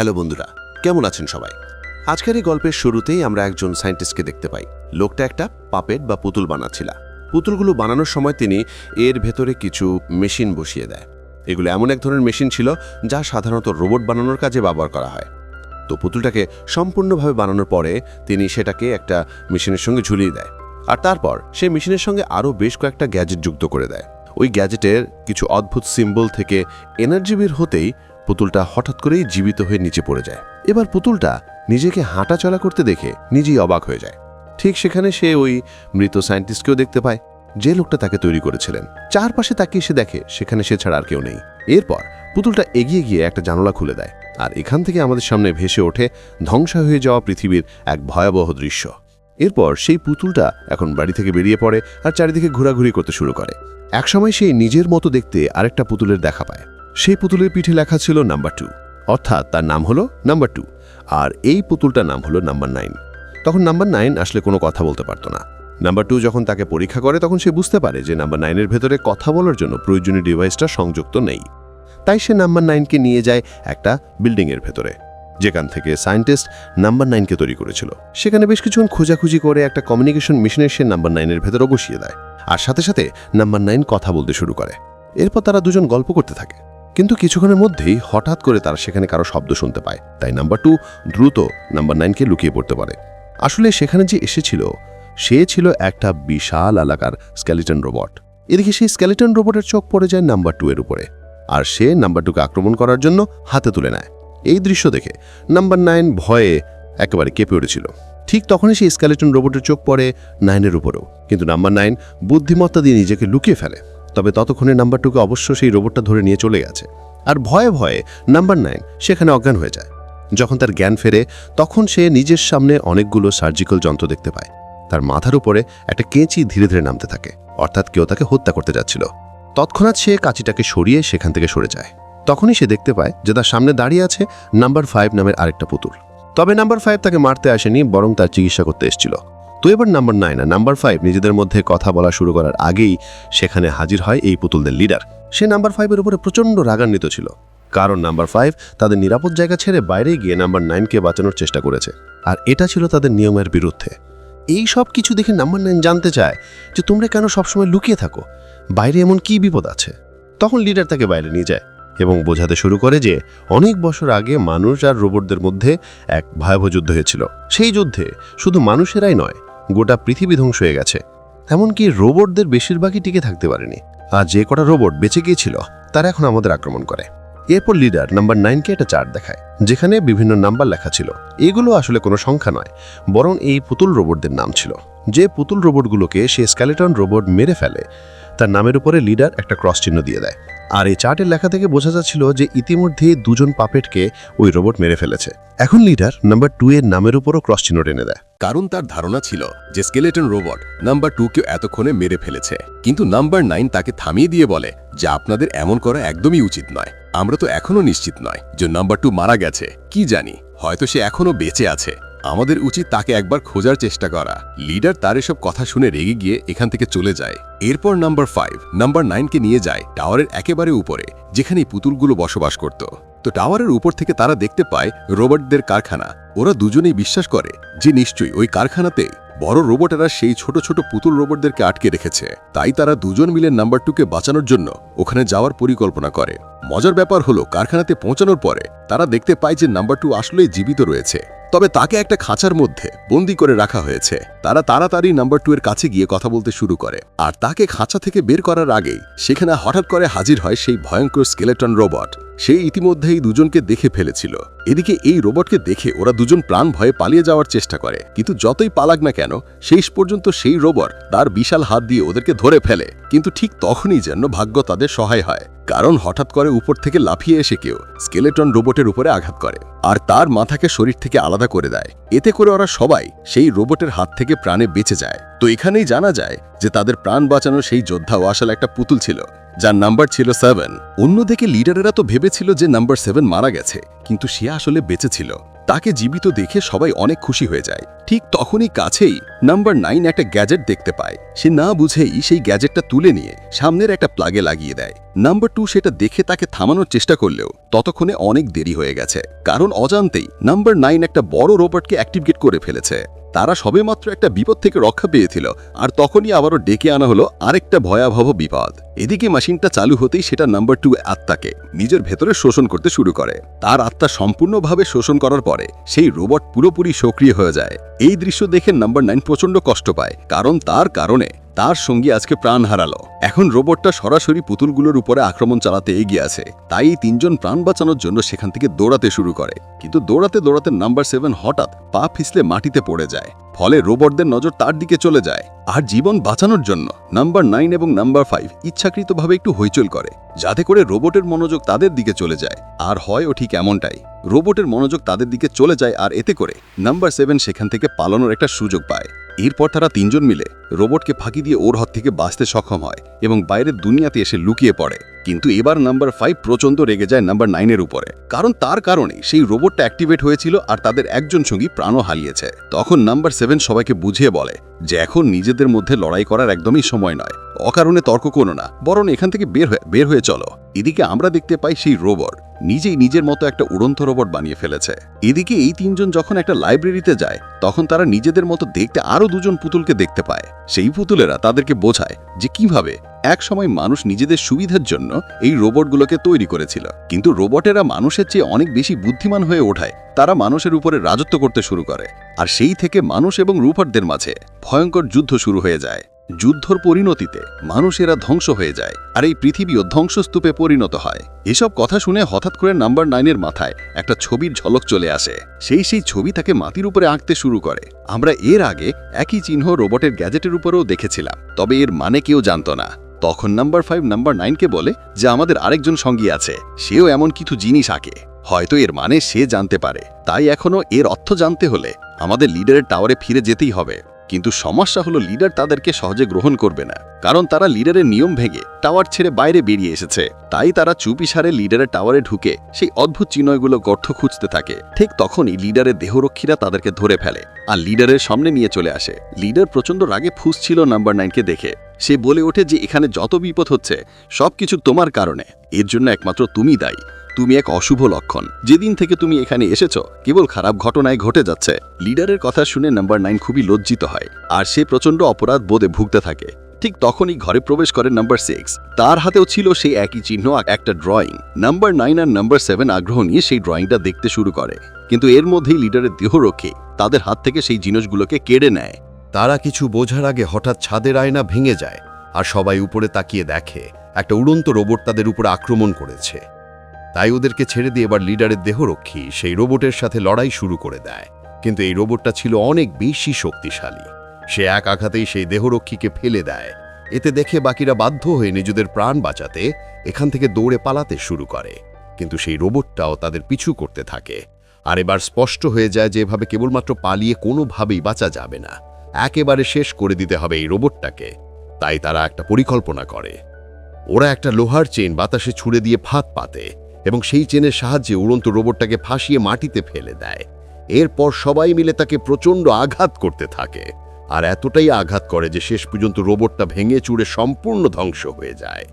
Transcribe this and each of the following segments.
Hello বন্ধুরা, কেমন আছেন সবাই? আজকের এই গল্পের শুরুতেই আমরা একজন সায়েন্টিস্টকে দেখতে পাই। লোকটা একটা পাপেট বা পুতুল বানাচ্ছিল। পুতুলগুলো বানানোর সময় তিনি এর ভেতরে কিছু মেশিন বসিয়ে দেয়। এগুলো এমন এক ধরনের মেশিন ছিল যা সাধারণত রোবট বানানোর কাজে ব্যবহার করা হয়। তো পুতুলটাকে সম্পূর্ণভাবে বানানোর পরে তিনি সেটাকে একটা মেশিনের সঙ্গে ঝুলিয়ে দেয়। আর তারপর সেই মেশিনের সঙ্গে আরও বেশ কয়েকটা গ্যাজেট যুক্ত করে দেয়। ওই গ্যাজেটের কিছু অদ্ভুত সিম্বল থেকে এনার্জি বের হতেই পুতুলটা হঠাৎ করেই জীবিত হয়ে নিচে পড়ে যায়। এবার পুতুলটা নিজেকে হাঁটা চলা করতে দেখে নিজেই অবাক হয়ে যায়। ঠিক সেখানে সে ওই মৃত সায়েন্টিস্টকেও দেখতে পায়, যে লোকটা তাকে তৈরি করেছিলেন। চারপাশে তাকিয়ে সে দেখে সেখানে সে ছাড়া আর কেউ নেই। এরপর পুতুলটা এগিয়ে গিয়ে একটা জানলা খুলে দেয় আর এখান থেকে আমাদের সামনে ভেসে ওঠে ধ্বংস হয়ে যাওয়া পৃথিবীর এক ভয়াবহ দৃশ্য। এরপর সেই পুতুলটা এখন বাড়ি থেকে বেরিয়ে পড়ে আর চারিদিকে ঘোরাঘুরি করতে শুরু করে। একসময় সেই নিজের মতো দেখতে আরেকটা পুতুলের দেখা পায়। সেই পুতুলের পিঠে লেখা ছিল নাম্বার টু। অর্থাৎ তার নাম হলো নাম্বার টু। আর এই পুতুলটার নাম হলো নাম্বার নাইন। তখন নাম্বার নাইন আসলে কোনো কথা বলতে পারতো না। নাম্বার টু যখন তাকে পরীক্ষা করে, তখন সে বুঝতে পারে যে নাম্বার নাইনের ভেতরে কথা বলার জন্য প্রয়োজনীয় ডিভাইসটা সংযুক্ত নেই। তাই সে নাম্বার নাইনকে নিয়ে যায় একটা বিল্ডিংয়ের ভেতরে, যেখান থেকে সায়েন্টিস্ট নাম্বার নাইনকে তৈরি করেছিল। সেখানে বেশ কিছুক্ষণ খোঁজাখুঁজি করে একটা কমিউনিকেশন মেশিনের সে নাম্বার নাইনের ভেতরে বসিয়ে দেয়। আর সাথে সাথে নাম্বার নাইন কথা বলতে শুরু করে। এরপর তারা দুজন গল্প করতে থাকে। কিন্তু কিছুক্ষণের মধ্যেই হঠাৎ করে তারা সেখানে কারও শব্দ শুনতে পায়। তাই নাম্বার টু দ্রুত নাম্বার নাইনকে লুকিয়ে পড়তে পারে। আসলে সেখানে যে এসেছিল, সে ছিল একটা বিশাল এলাকার স্কেলিটন রোবট। এদিকে সেই স্কেলিটন রোবটের চোখ পড়ে যায় নাম্বার টু এর উপরে। আর সে নাম্বার টুকে আক্রমণ করার জন্য হাতে তুলে নেয়। এই দৃশ্য দেখে নাম্বার নাইন ভয়ে একেবারে কেঁপে উঠেছিল। ঠিক তখনই সেই স্কেলেটন রোবটের চোখ পড়ে নাইনের উপরেও। কিন্তু নাম্বার নাইন বুদ্ধিমত্তা দিয়ে নিজেকে লুকিয়ে ফেলে। তবে ততক্ষণে নাম্বার টুকে অবশ্য সেই রোবটটা ধরে নিয়ে চলে গেছে। আর ভয়ে ভয়ে নাম্বার নাইন সেখানে অজ্ঞান হয়ে যায়। যখন তার জ্ঞান ফেরে, তখন সে নিজের সামনে অনেকগুলো সার্জিক্যাল যন্ত্র দেখতে পায়। তার মাথার উপরে একটা কেঁচি ধীরে ধীরে নামতে থাকে, অর্থাৎ কেউ তাকে হত্যা করতে যাচ্ছিল। তৎক্ষণাৎ সে কাঁচিটাকে সরিয়ে সেখান থেকে সরে যায়। তখনই সে দেখতে পায় যে তার সামনে দাঁড়িয়ে আছে নাম্বার ফাইভ নামের আরেকটা পুতুল। তবে নাম্বার ফাইভ তাকে মারতে আসেনি, বরং তার চিকিৎসা করতে এসেছিল। তো এবার নাম্বার নাইন আর নাম্বার ফাইভ নিজেদের মধ্যে কথা বলা শুরু করার আগেই সেখানে হাজির হয় এই পুতুলদের লিডার সে নাম্বার ফাইভের উপরে প্রচণ্ড রাগান্বিত ছিল। কারণ নাম্বার ফাইভ তাদের নিরাপদ জায়গা ছেড়ে বাইরে গিয়ে নাম্বার নাইনকে বাঁচানোর চেষ্টা করেছে। আর এটা ছিল তাদের নিয়মের বিরুদ্ধে। এই সব কিছু দেখে নাম্বার নাইন জানতে চায় যে তোমরা কেন সবসময় লুকিয়ে থাকো? বাইরে এমন কি বিপদ আছে? তখন লিডার তাকে বাইরে নিয়ে যায় এবং বোঝাতে শুরু করে যে অনেক বছর আগে মানুষ আর রোবটদের মধ্যে এক ভয়াবহ যুদ্ধ হয়েছিল। সেই যুদ্ধে শুধু মানুষেরাই নয় গোটা পৃথিবী ধ্বংস হয়ে গেছে। এমনকি রোবটদের বেশিরভাগই টিকে থাকতে পারেনি। আর যে কটা রোবট বেঁচে গিয়েছিল, তারা এখন আমাদের আক্রমণ করে। এরপর লিডার নাম্বার নাইনকে একটা চার্ট দেখায়, যেখানে বিভিন্ন নাম্বার লেখা ছিল। এগুলো আসলে কোনো সংখ্যা নয়, বরং এই পুতুল রোবটদের নাম ছিল। যে পুতুল রোবটগুলোকে সে স্ক্যালেটন রোবট মেরে ফেলে তার নামের উপরে লিডার একটা ক্রস চিহ্ন দিয়ে দেয়। আর এই চার্টের লেখা থেকে বোঝা যাচ্ছিল যে ইতিমধ্যেই দুজন পাপেটকে ওই রোবট মেরে ফেলেছে। এখন লিডার নাম্বার টু এর নামের উপরও ক্রস চিহ্ন টেনে দেয়। কারণ তার ধারণা ছিল যে স্কেলেটন রোবট নাম্বার টুকে এতক্ষণে মেরে ফেলেছে। কিন্তু নাম্বার নাইন তাকে থামিয়ে দিয়ে বলে যে আপনাদের এমন করা একদমই উচিত নয়। আমরা তো এখনও নিশ্চিত নয় যে নাম্বার টু মারা গেছে। কি জানি, হয়তো সে এখনও বেঁচে আছে। আমাদের উচিত তাকে একবার খোঁজার চেষ্টা করা। লিডার তার এসব কথা শুনে রেগে গিয়ে এখান থেকে চলে যায়। এরপর নাম্বার ফাইভ নাম্বার নাইনকে নিয়ে যায় টাওয়ারের একেবারে উপরে যেখানে পুতুলগুলো বসবাস করত। তো টাওয়ারের উপর থেকে তারা দেখতে পায় রোবটদের কারখানা। ওরা দুজনেই বিশ্বাস করে যে নিশ্চয়ই ওই কারখানাতে বড় রোবটেরা সেই ছোট ছোট পুতুল রোবটদেরকে আটকে রেখেছে। তাই তারা দুজন মিলে নাম্বার টুকে বাঁচানোর জন্য ওখানে যাওয়ার পরিকল্পনা করে। মজার ব্যাপার হলো, কারখানাতে পৌঁছানোর পরে তারা দেখতে পায় যে নাম্বার টু আসলেই জীবিত রয়েছে। তবে তাকে একটা খাঁচার মধ্যে বন্দি করে রাখা হয়েছে। তারা তাড়াতাড়ি নাম্বার টু এর কাছে গিয়ে কথা বলতে শুরু করে। আর তাকে খাঁচা থেকে বের করার আগেই সেখানে হঠাৎ করে হাজির হয় সেই ভয়ঙ্কর স্কেলেটন রোবট। সে ইতিমধ্যেই দুজনকে দেখে ফেলেছিল। এদিকে এই রোবটকে দেখে ওরা দুজন প্রাণ ভয়ে পালিয়ে যাওয়ার চেষ্টা করে। কিন্তু যতই পালাক না কেন, শেষ পর্যন্ত সেই রোবট তার বিশাল হাত দিয়ে ওদেরকে ধরে ফেলে। কিন্তু ঠিক তখনই যেন ভাগ্য তাদের সহায় হয়। কারণ হঠাৎ করে উপর থেকে লাফিয়ে এসে কেউ স্কেলেটন রোবটের উপরে আঘাত করে আর তার মাথাকে শরীর থেকে আলাদা করে দেয়। এতে করে ওরা সবাই সেই রোবটের হাত থেকে প্রাণে বেঁচে যায়। তো এখানেই জানা যায় যে তাদের প্রাণ বাঁচানোর সেই যোদ্ধাও আসলে একটা পুতুল ছিল। যার নাম্বার ছিল সেভেন। অন্যদিকে লিডারেরা তো ভেবেছিল যে নাম্বার সেভেন মারা গেছে, কিন্তু সে আসলে বেঁচে ছিল। তাকে জীবিত দেখে সবাই অনেক খুশি হয়ে যায়। ঠিক তখনই কাছেই নাম্বার নাইন একটা গ্যাজেট দেখতে পায়। সে না বুঝেই সেই গ্যাজেটটা তুলে নিয়ে সামনের একটা প্লাগে লাগিয়ে দেয়। নাম্বার টু সেটা দেখে তাকে থামানোর চেষ্টা করলেও ততক্ষণে অনেক দেরি হয়ে গেছে। কারণ অজান্তেই নাম্বার নাইন একটা বড় রোবটকে অ্যাক্টিভেট করে ফেলেছে। তারা সবেমাত্র একটা বিপদ থেকে রক্ষা পেয়েছিল, আর তখনই আবারও ডেকে আনা হলো আরেকটা ভয়াবহ বিপদ। এদিকে মেশিনটা চালু হতেই সেটা নাম্বার টু আত্মাকে, নিজের ভেতরে শোষণ করতে শুরু করে। তার আত্মা সম্পূর্ণভাবে শোষণ করার পরে সেই রোবট পুরোপুরি সক্রিয় হয়ে যায়। এই দৃশ্য দেখে নাম্বার নাইন প্রচণ্ড কষ্ট পায়, কারণ তার কারণে তার সঙ্গী আজকে প্রাণ হারালো। এখন রোবটটা সরাসরি পুতুলগুলোর উপরে আক্রমণ চালাতে এগিয়ে আছে। তাই এই তিনজন প্রাণ বাঁচানোর জন্য সেখান থেকে দৌড়াতে শুরু করে। কিন্তু দৌড়াতে দৌড়াতে নাম্বার সেভেন হঠাৎ পা ফিসলে মাটিতে পড়ে যায়। ফলে রোবটদের নজর তার দিকে চলে যায়। আর জীবন বাঁচানোর জন্য নাম্বার নাইন এবং নাম্বার ফাইভ ইচ্ছাকৃতভাবে একটু হইচল করে, যাতে করে রোবটের মনোযোগ তাদের দিকে চলে যায়। আর হয় ও ঠিক এমনটাই, রোবটের মনোযোগ তাদের দিকে চলে যায় আর এতে করে নাম্বার সেভেন সেখান থেকে পালানোর একটা সুযোগ পায়। এরপর তারা তিনজন মিলে রোবটকে ফাঁকি দিয়ে ওর হাত থেকে বাঁচতে সক্ষম হয় এবং বাইরের দুনিয়াতে এসে লুকিয়ে পড়ে। কিন্তু এবার নাম্বার ফাইভ প্রচণ্ড রেগে যায় নাম্বার নাইনের উপরে। কারণ তার কারণে সেই রোবটটা অ্যাক্টিভেট হয়েছিল আর তাদের একজন সঙ্গী প্রাণও হারিয়েছে। তখন নাম্বার সেভেন সবাইকে বুঝিয়ে বলে যে এখন নিজেদের মধ্যে লড়াই করার একদমই সময় নয়। অকারণে তর্ক কোনো না, বরং এখান থেকে বের হয়ে বের হয়ে চলো। এদিকে আমরা দেখতে পাই সেই রোবট, নিজেই নিজের মতো একটা উড়ন্ত রোবট বানিয়ে ফেলেছে। এদিকে এই তিনজন যখন একটা লাইব্রেরিতে যায়, তখন তারা নিজেদের মতো দেখতে আরও দুজন পুতুলকে দেখতে পায়। সেই পুতুলেরা তাদেরকে বোঝায় যে কীভাবে এক সময় মানুষ নিজেদের সুবিধার জন্য এই রোবটগুলোকে তৈরি করেছিল। কিন্তু রোবটেরা মানুষের চেয়ে অনেক বেশি বুদ্ধিমান হয়ে ওঠায়। তারা মানুষের উপরে রাজত্ব করতে শুরু করে, আর সেই থেকে মানুষ এবং রূপারদের মাঝে ভয়ঙ্কর যুদ্ধ শুরু হয়ে যায়। যুদ্ধর পরিণতিতে মানুষেরা ধ্বংস হয়ে যায়, আর এই পৃথিবীও ধ্বংসস্তূপে পরিণত হয়। এসব কথা শুনে হঠাৎ করে নাম্বার নাইনের মাথায় একটা ছবির ঝলক চলে আসে। সেই সেই ছবি তাকে মাটির উপরে আঁকতে শুরু করে। আমরা এর আগে একই চিহ্ন রোবটের গ্যাজেটের উপরেও দেখেছিলাম, তবে এর মানে কেউ জানতো না। তখন নাম্বার ফাইভ, নাম্বার নাইনকে বলে যে আমাদের আরেকজন সঙ্গী আছে, সেও এমন কিছু জিনিস আঁকে। হয়তো এর মানে সে জানতে পারে। তাই এখনও এর অর্থ জানতে হলে আমাদের লিডারের টাওয়ারে ফিরে যেতেই হবে। কিন্তু সমস্যা হলো লিডার তাদেরকে সহজে গ্রহণ করবে না। কারণ তারা লিডারের নিয়ম ভেঙে টাওয়ার ছেড়ে বাইরে বেরিয়ে এসেছে। তাই তারা চুপিসারে লিডারের টাওয়ারে ঢুকে সেই অদ্ভুত চিহ্নগুলো গর্থ খুঁজতে থাকে। ঠিক তখনই লিডারের দেহরক্ষীরা তাদেরকে ধরে ফেলে আর লিডারের সামনে নিয়ে চলে আসে। লিডার প্রচণ্ড রাগে ফুসছিল নাম্বার নাইনকে দেখে। সে বলে ওঠে যে এখানে যত বিপদ হচ্ছে, সবকিছু তোমার কারণে। এর জন্য একমাত্র তুমি দায়ী। তুমি এক অশুভ লক্ষণ। যেদিন থেকে তুমি এখানে এসেছ, কেবল খারাপ ঘটনায় ঘটে যাচ্ছে। লিডারের কথা শুনে নাম্বার নাইন খুবই লজ্জিত হয়, আর সে প্রচণ্ড অপরাধ বোধে ভুগতে থাকে। ঠিক তখনই ঘরে প্রবেশ করে নাম্বার সিক্স। তার হাতেও ছিল সেই একই চিহ্ন একটা ড্রয়িং নাম্বার নাইন আর নাম্বার সেভেন আগ্রহ নিয়ে সেই ড্রয়িংটা দেখতে শুরু করে। কিন্তু এর মধ্যেই লিডারের দেহ দেহরক্ষী তাদের হাত থেকে সেই জিনিসগুলোকে কেড়ে নেয়। তারা কিছু বোঝার আগে হঠাৎ ছাদের আয়না ভেঙে যায়, আর সবাই উপরে তাকিয়ে দেখে। একটা উড়ন্ত রোবট তাদের উপর আক্রমণ করেছে। তাই ওদেরকে ছেড়ে দিয়ে এবার লিডারের দেহরক্ষী সেই রোবটের সাথে লড়াই শুরু করে দেয়। কিন্তু এই রোবটটা ছিল অনেক বেশি শক্তিশালী। সে এক আঘাতেই সেই দেহরক্ষীকে ফেলে দেয়। এতে দেখে বাকিরা বাধ্য হয়ে নিজেদের প্রাণ বাঁচাতে এখান থেকে দৌড়ে পালাতে শুরু করে। কিন্তু সেই রোবটটাও তাদের পিছু করতে থাকে। আর এবার স্পষ্ট হয়ে যায় যে এভাবে কেবলমাত্র পালিয়ে কোনোভাবেই বাঁচা যাবে না। একেবারে শেষ করে দিতে হবে এই রোবটটাকে। তাই তারা একটা পরিকল্পনা করে। ওরা একটা লোহার চেন বাতাসে ছুড়ে দিয়ে ফাঁদ পাতে। এবং সেই চেনের সাহায্যে উড়ন্ত রোবটটাকে ফাঁসিয়ে মাটিতে ফেলে দেয়। এরপর সবাই মিলে তাকে প্রচণ্ড আঘাত করতে থাকে। আর এতটাই আঘাত করে যে শেষ পর্যন্ত রোবটটা ভেঙে চুড়ে সম্পূর্ণ ধ্বংস হয়ে যায়।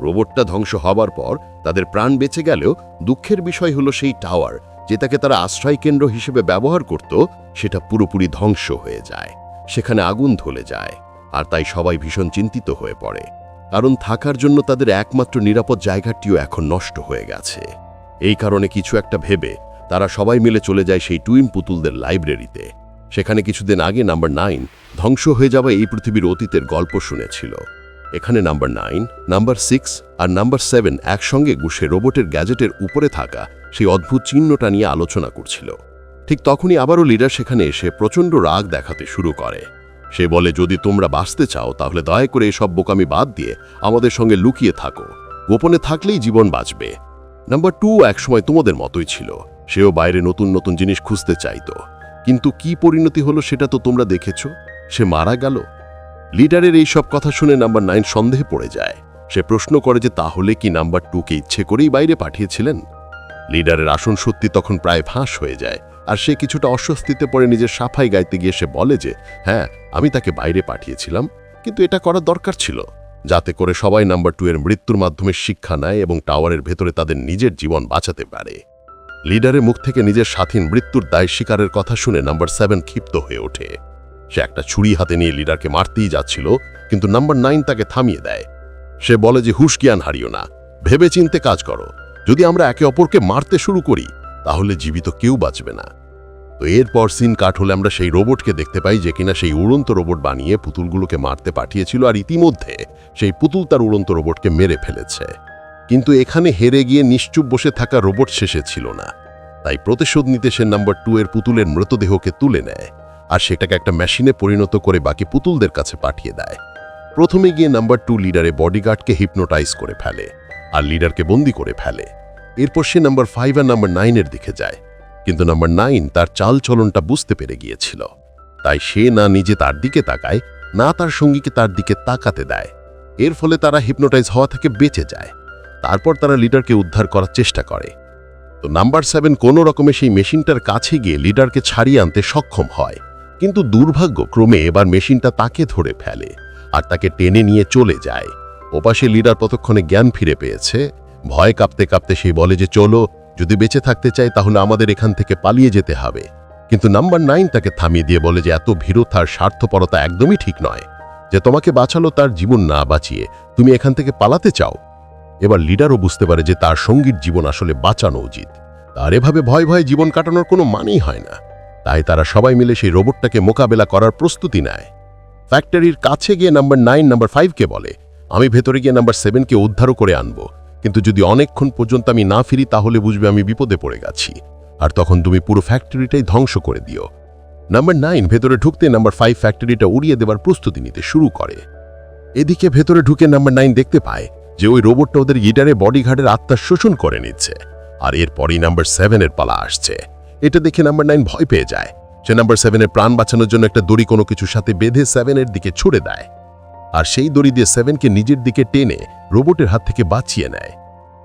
রোবটটা ধ্বংস হবার পর তাদের প্রাণ বেঁচে গেলেও দুঃখের বিষয় হলো সেই টাওয়ার যেটাকে তারা আশ্রয় কেন্দ্র হিসেবে ব্যবহার করত, সেটা পুরোপুরি ধ্বংস হয়ে যায়। সেখানে আগুন ধলে যায়, আর তাই সবাই ভীষণ চিন্তিত হয়ে পড়ে। কারণ থাকার জন্য তাদের একমাত্র নিরাপদ জায়গাটিও এখন নষ্ট হয়ে গেছে। এই কারণে কিছু একটা ভেবে তারা সবাই মিলে চলে যায় সেই টুইন পুতুলদের লাইব্রেরিতে। সেখানে কিছুদিন আগে নাম্বার নাইন ধ্বংস হয়ে যাওয়া এই পৃথিবীর অতীতের গল্প শুনেছিল। এখানে নাম্বার নাইন, নাম্বার সিক্স আর নাম্বার সেভেন একসঙ্গে গুষে রোবটের গ্যাজেটের উপরে থাকা সেই অদ্ভুত চিহ্নটা নিয়ে আলোচনা করছিল। ঠিক তখনই আবারও লিডার সেখানে এসে প্রচণ্ড রাগ দেখাতে শুরু করে। সে বলে, যদি তোমরা বাঁচতে চাও, তাহলে দয়া করে এসব বোকামি বাদ দিয়ে আমাদের সঙ্গে লুকিয়ে থাকো। গোপনে থাকলেই জীবন বাঁচবে। নাম্বার টু একসময় তোমাদের মতোই ছিল। সেও বাইরে নতুন নতুন জিনিস খুঁজতে চাইতো। কিন্তু কি পরিণতি হলো সেটা তো তোমরা দেখেছ। সে মারা গেল। লিডারের এই সব কথা শুনে নাম্বার নাইন সন্দেহে পড়ে যায়। সে প্রশ্ন করে যে, তাহলে কি নাম্বার টুকে ইচ্ছে করেই বাইরে পাঠিয়েছিলেন? লিডারের আসন সত্যি তখন প্রায় ফাঁস হয়ে যায়। আর সে কিছুটা অস্বস্তিতে পড়ে নিজের সাফাই গাইতে গিয়ে সে বলে যে হ্যাঁ আমি তাকে বাইরে পাঠিয়েছিলাম, কিন্তু এটা করার দরকার ছিল। যাতে করে সবাই নাম্বার টু এর মৃত্যুর মাধ্যমে শিক্ষা নেয় এবং টাওয়ারের ভেতরে তাদের নিজের জীবন বাঁচাতে পারে। লিডারের মুখ থেকে নিজের স্বাধীন মৃত্যুর দায় স্বীকারের কথা শুনে নাম্বার সেভেন ক্ষিপ্ত হয়ে ওঠে। সে একটা ছুরি হাতে নিয়ে লিডারকে মারতেই যাচ্ছিল, কিন্তু নাম্বার নাইন তাকে থামিয়ে দেয়। সে বলে যে, হুশ জ্ঞান হারিও না। ভেবে চিনতে কাজ করো। যদি আমরা একে অপরকে মারতে শুরু করি, তাহলে জীবিত কেউ বাঁচবে না। তো এরপর সিন কাট হলে আমরা সেই রোবটকে দেখতে পাই যে কিনা সেই উড়ন্ত রোবট বানিয়ে পুতুলগুলোকে মারতে পাঠিয়েছিল আর ইতিমধ্যে সেই পুতুল তার উড়ন্ত রোবটকে মেরে ফেলেছে। কিন্তু এখানে হেরে গিয়ে নিশ্চুপ বসে থাকা রোবট শেষে ছিল না। তাই প্রতিশোধ নিতে সে নাম্বার টু এর পুতুলের মৃতদেহকে তুলে নেয় আর সেটাকে একটা মেশিনে পরিণত করে বাকি পুতুলদের কাছে পাঠিয়ে দেয়। প্রথমে গিয়ে নাম্বার টু লিডারে বডিগার্ডকে হিপনোটাইজ করে ফেলে আর লিডারকে বন্দি করে ফেলে। এরপর সে নাম্বার ফাইভ আর নাম্বার নাইনের দিকে যায়। কিন্তু নাম্বার নাইন তার চাল চলনটা বুঝতে পেরে গিয়েছিল। তাই সে না নিজে তার দিকে তাকায়, না তার সঙ্গীকে তার দিকে তাকাতে দেয়। এর ফলে তারা হিপনোটাইজ হওয়া থেকে বেঁচে যায়। তারপর তারা লিডারকে উদ্ধার করার চেষ্টা করে। তো নাম্বার সেভেন কোনো রকমে সেই মেশিনটার কাছে গিয়ে লিডারকে ছাড়িয়ে আনতে সক্ষম হয়। কিন্তু দুর্ভাগ্যক্রমে এবার মেশিনটা তাকে ধরে ফেলে আর তাকে টেনে নিয়ে চলে যায়। ওপাশে লিডার ততক্ষণে জ্ঞান ফিরে পেয়েছে। ভয় কাঁপতে কাঁপতে সে বলে যে, চলো যদি বেঁচে থাকতে চাই তাহলে আমাদের এখান থেকে পালিয়ে যেতে হবে। কিন্তু নাম্বার নাইন তাকে থামিয়ে দিয়ে বলে যে, এত ভীরতা আর স্বার্থপরতা একদমই ঠিক নয়। যে তোমাকে বাঁচালো, তার জীবন না বাঁচিয়ে তুমি এখান থেকে পালাতে চাও। এবার লিডারও বুঝতে পারে যে, তার সঙ্গীর জীবন আসলে বাঁচানো উচিত। তার এভাবে ভয় ভয়ে জীবন কাটানোর কোনো মানেই হয় না। তাই তারা সবাই মিলে সেই রোবটটাকে মোকাবেলা করার প্রস্তুতি নেয়। ফ্যাক্টরির কাছে গিয়ে নাম্বার নাইন, নাম্বার ফাইভকে বলে, আমি ভেতরে গিয়ে নাম্বার সেভেনকে উদ্ধারও করে আনব। কিন্তু যদি অনেকক্ষণ পর্যন্ত আমি না ফিরি, তাহলে বুঝবে আমি বিপদে পড়ে গেছি। আর তখন তুমি পুরো ফ্যাক্টরিটাই ধ্বংস করে দিও। নাম্বার নাইন, ভেতরে ঢুকতে নাম্বার ফাইভ ফ্যাক্টরিটা উড়িয়ে দেবার প্রস্তুতি নিতে শুরু করে। এদিকে ভেতরে ঢুকে নাম্বার নাইন দেখতে পায় যে ওই রোবটটা ওদের গিটারে বডিগার্ডের আত্মা শোষণ করে নিচ্ছে। আর এরপরই নাম্বার সেভেনের পালা আসছে। এটা দেখে নাম্বার নাইন ভয় পেয়ে যায়। সে নাম্বার সেভেনের প্রাণ বাঁচানোর জন্য একটা দড়ি কোনো কিছুর সাথে বেঁধে সেভেনের দিকে ছুড়ে দেয়। আর সেই দড়ি দিয়ে সেভেনকে নিজের দিকে টেনে রোবটের হাত থেকে বাঁচিয়ে নেয়।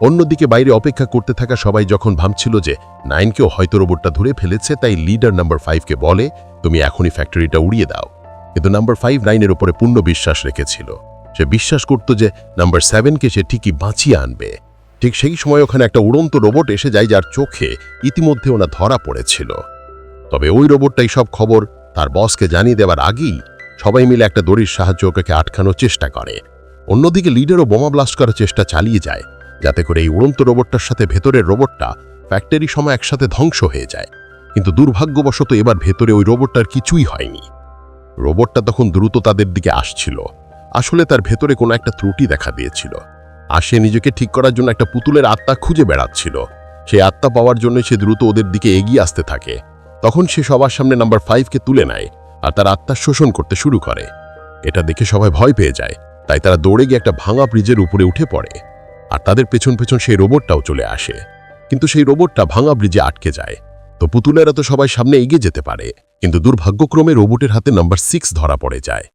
অন্যদিকে বাইরে অপেক্ষা করতে থাকা সবাই যখন ভাবছিল যে নাইনকেও হয়তো রোবটটা ধরে ফেলেছে, তাই লিডার নাম্বার ফাইভকে বলে, তুমি এখনই ফ্যাক্টরিটা উড়িয়ে দাও। কিন্তু নাম্বার ফাইভ নাইনের উপরে পূর্ণ বিশ্বাস রেখেছিল। সে বিশ্বাস করত যে নাম্বার সেভেনকে সে ঠিকই বাঁচিয়ে আনবে। ঠিক সেই সময় ওখানে একটা উড়ন্ত রোবট এসে যায় যার চোখে ইতিমধ্যে ওনা ধরা পড়েছিল। তবে ওই রোবটটাই সব খবর তার বসকে জানিয়ে দেওয়ার আগেই সবাই মিলে একটা দড়ির সাহায্যে ওকে আটকানোর চেষ্টা করে। অন্যদিকে লিডারও বোমা ব্লাস্ট করার চেষ্টা চালিয়ে যায়, যাতে করে এই উড়ন্ত রোবটটার সাথে ভেতরের রোবটটা ফ্যাক্টরি সময় একসাথে ধ্বংস হয়ে যায়। কিন্তু দুর্ভাগ্যবশত এবার ভেতরে ওই রোবটটার কিছুই হয়নি। রোবটটা তখন দ্রুত তাদের দিকে আসছিল। আসলে তার ভেতরে কোনো একটা ত্রুটি দেখা দিয়েছিল। আর সে নিজেকে ঠিক করার জন্য একটা পুতুলের আত্মা খুঁজে বেড়াচ্ছিল। সেই আত্মা পাওয়ার জন্য সে দ্রুত ওদের দিকে এগিয়ে আসতে থাকে। তখন সে সবার সামনে নাম্বার ফাইভকে তুলে নেয়। আর তার আত্মা শোষণ করতে শুরু করে। এটা দেখে সবাই ভয় পেয়ে যায়, তাই তারা দৌড়ে গিয়ে একটা ভাঙা ব্রিজের উপরে উঠে পড়ে। আর তাদের পেছন পেছন সেই রোবটটাও চলে আসে। কিন্তু সেই রোবটটা ভাঙা ব্রিজে আটকে যায়। তো পুতুলেরা তো সবাই সামনে এগিয়ে যেতে পারে, কিন্তু দুর্ভাগ্যক্রমে রোবটের হাতে নাম্বার সিক্স ধরা পড়ে যায়।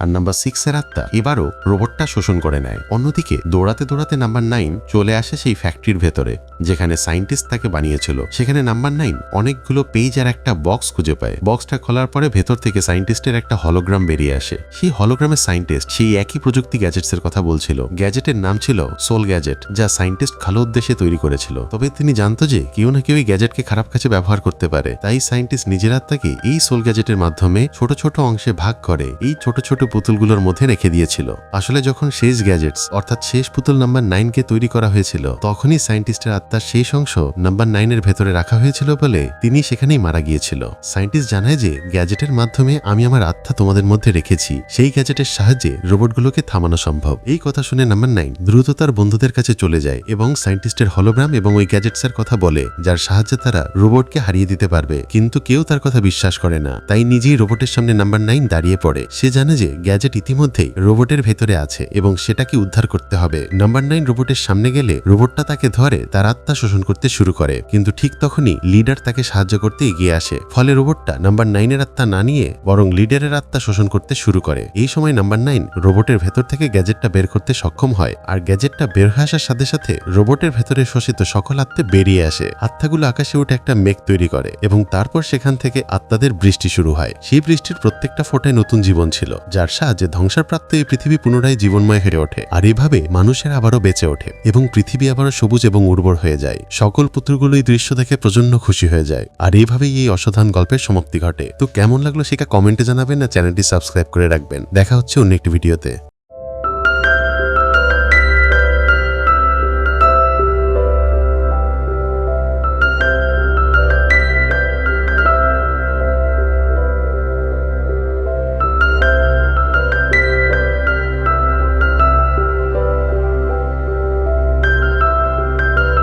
আর নাম্বার সিক্সের আত্মা এবারও রোবটটা শোষণ করে নেয়। অন্যদিকে দৌড়াতে দৌড়াতে নাম্বার নাইন চলে আসে সেই ফ্যাক্টরির ভেতরে, যেখানে সাইন্টিস্ট তাকে বানিয়েছিল। সেখানে নাম্বার নাইন অনেকগুলো পেজ আর একটা বক্স খুঁজে পায়। বক্সটা খোলার পরে ভেতর থেকে সাইন্টিস্টের একটা হলোগ্রাম বেরিয়ে আসে। সেই হলোগ্রামের সাইন্টিস্ট সেই একই প্রযুক্তি গ্যাজেটসের কথা বলছিল। গ্যাজেটের নাম ছিল সোল গ্যাজেট যা সাইন্টিস্ট ভালো উদ্দেশ্যে তৈরি করেছিল। তবে তিনি জানতো যে কেউ না কেউ এই গ্যাজেটকে খারাপ কাছে ব্যবহার করতে পারে। তাই সাইন্টিস্ট নিজের আত্মাকে এই সোল গ্যাজেটের মাধ্যমে ছোট ছোট অংশে ভাগ করে। এই ছোট ছোট পুতুলগুলোর মধ্যে রেখে দিয়েছিল। আসলে যখন শেষ গ্যাজেটস, অর্থাৎ শেষ পুতুল নাম্বার নাইনকে তৈরি করা হয়েছিল, তখনই সায়েন্টিস্টের আত্মার শেষ অংশ নাম্বার নাইনের ভেতরে রাখা হয়েছিল বলে তিনি সেখানেই মারা গিয়েছিল। সায়েন্টিস্ট জানায় যে, গ্যাজেটের মাধ্যমে আমি আমার আত্মা তোমাদের মধ্যে রেখেছি। সেই গ্যাজেটের সাহায্যে রোবটগুলোকে থামানো সম্ভব। এই কথা শুনে নাম্বার নাইন দ্রুত তার বন্ধুদের কাছে চলে যায় এবং সায়েন্টিস্টের হলোগ্রাম এবং ওই গ্যাজেটসের কথা বলে, যার সাহায্যে তারা রোবটকে হারিয়ে দিতে পারবে। কিন্তু কেউ তার কথা বিশ্বাস করে না। তাই নিজেই রোবটের সামনে নাম্বার নাইন দাঁড়িয়ে পড়ে। সে জানে যে গ্যাজেট ইতিমধ্যেই রোবটের ভেতরে আছে এবং সেটাকে উদ্ধার করতে হবে। নাম্বার নাইন রোবটের সামনে গেলে রোবটটা তাকে ধরে, তার আত্মা শোষণ করতে শুরু করে। কিন্তু ঠিক তখনই লিডার তাকে সাহায্য করতে এগিয়ে আসে। ফলে রোবটটা নাম্বার নাইনের আত্মা না নিয়ে বরং লিডারের আত্মা শোষণ করতে শুরু করে। এই সময় নাম্বার নাইন রোবটের ভেতর থেকে গ্যাজেটটা বের করতে সক্ষম হয়। আর গ্যাজেটটা বের হয়ে আসার সাথে সাথে রোবটের ভেতরে শোষিত সকল আত্মে বেরিয়ে আসে। আত্মাগুলো আকাশে উঠে একটা মেঘ তৈরি করে এবং তারপর সেখান থেকে আত্মাদের বৃষ্টি শুরু হয়। সেই বৃষ্টির প্রত্যেকটা ফোটায় নতুন জীবন ছিল, যার সাহায্যে ধ্বংসাপ্রাপ্ত এই পৃথিবী পুনরায় জীবনময় হেরে ওঠে। আর এভাবে মানুষের আবারও বেঁচে ওঠে এবং পৃথিবী আবারও সবুজ এবং উর্বর হয়ে যায়। সকল পুত্রগুলো এই দৃশ্য দেখে প্রচণ্ড খুশি হয়ে যায়। আর এইভাবেই এই অসাধারণ গল্পের সমাপ্তি ঘটে। তো কেমন লাগল সেটা কমেন্টে জানাবেন না চ্যানেলটি সাবস্ক্রাইব করে রাখবেন। দেখা হচ্ছে অন্য একটি ভিডিওতে।